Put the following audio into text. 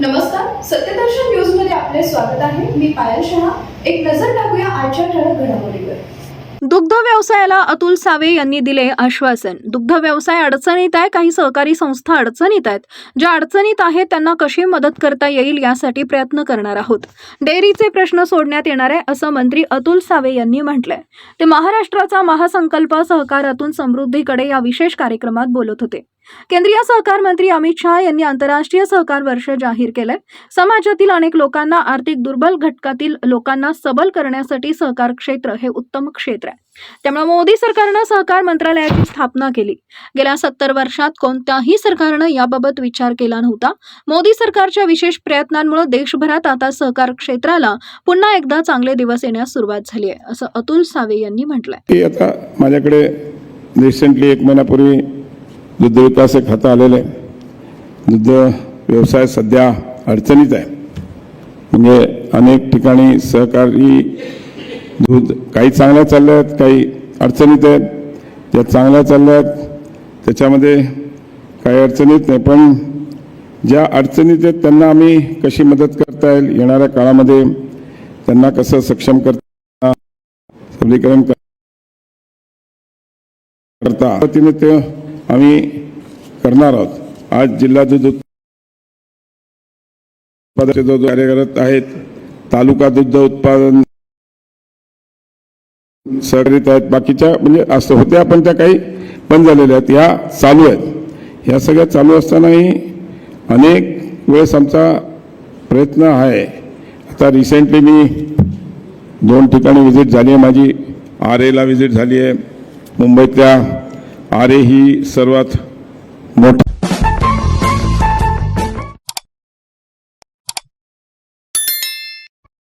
नमस्कार सत्यदर्शन न्यूजमध्ये आपले स्वागत आहे. मी पायल शहा. एक नजर टाकूया आजच्या ठळक घडामोडीवर. दुग्ध व्यवसायाला अतुल सावे यांनी दिले आश्वासन. दुग्ध व्यवसाय अडचणीत आहे काही सहकारी संस्था अडचणीत आहेत. ज्या अडचणीत आहेत त्यांना कशी मदत करता येईल यासाठी प्रयत्न करणार आहोत. डेअरीचे प्रश्न सोडण्यात येणार आहे असं मंत्री अतुल सावे यांनी म्हटलंय. ते महाराष्ट्राचा महासंकल्प सहकारातून समृद्धीकडे या विशेष कार्यक्रमात बोलत होते. केंद्रीय सहकार मंत्री अमित शहा यांनी आंतरराष्ट्रीय सहकार वर्ष जाहीर केलंय. समाजातील अनेक लोकांना आर्थिक दुर्बल घटकातील लोकांना सबल करण्यासाठी सहकार क्षेत्र हे उत्तम क्षेत्र आहे. त्यामुळे मोदी सरकारनं सहकार मंत्रालयाची स्थापना केली. गेल्या सत्तर वर्षात कोणत्याही सरकारनं याबाबत विचार केला नव्हता. मोदी सरकारच्या विशेष प्रयत्नांमुळे देशभरात आता सहकार क्षेत्राला पुन्हा एकदा चांगले दिवस येण्यास सुरुवात झाली आहे असं अतुल सावे यांनी म्हटलंय. आता माझ्याकडे रिसेंटली एक महिन्यापूर्वी दुग्ध विकास एक खातं आलेलं आहे. दुग्ध व्यवसाय सध्या अडचणीत आहे. म्हणजे अनेक ठिकाणी सहकारी दूध काही चांगल्या चालल्या आहेत काही अडचणीत आहेत. ज्या चांगल्या चालल्या आहेत त्याच्यामध्ये काही अडचणीत नाही. पण ज्या अडचणीत आहेत त्यांना आम्ही कशी मदत करता येईल? येणाऱ्या काळामध्ये त्यांना कसं सक्षम करता सबलीकरण करता. ते आम्ही करणार आहोत. आज जिल्हा दूध उत्पादक जो कार्य करत आहेत तालुका दुग्ध उत्पादन सहकारित आहेत. बाकीच्या म्हणजे असं होत्या पण त्या काही बंद झालेल्या आहेत. ह्या चालू आहेत. ह्या सगळ्या चालू असतानाही अनेक वेळेस आमचा प्रयत्न आहे. आता रिसेंटली मी दोन ठिकाणी व्हिजिट झाली आहे. माझी आर एला व्हिजिट झाली आहे. मुंबईतल्या आरे ही सर्वात मोठी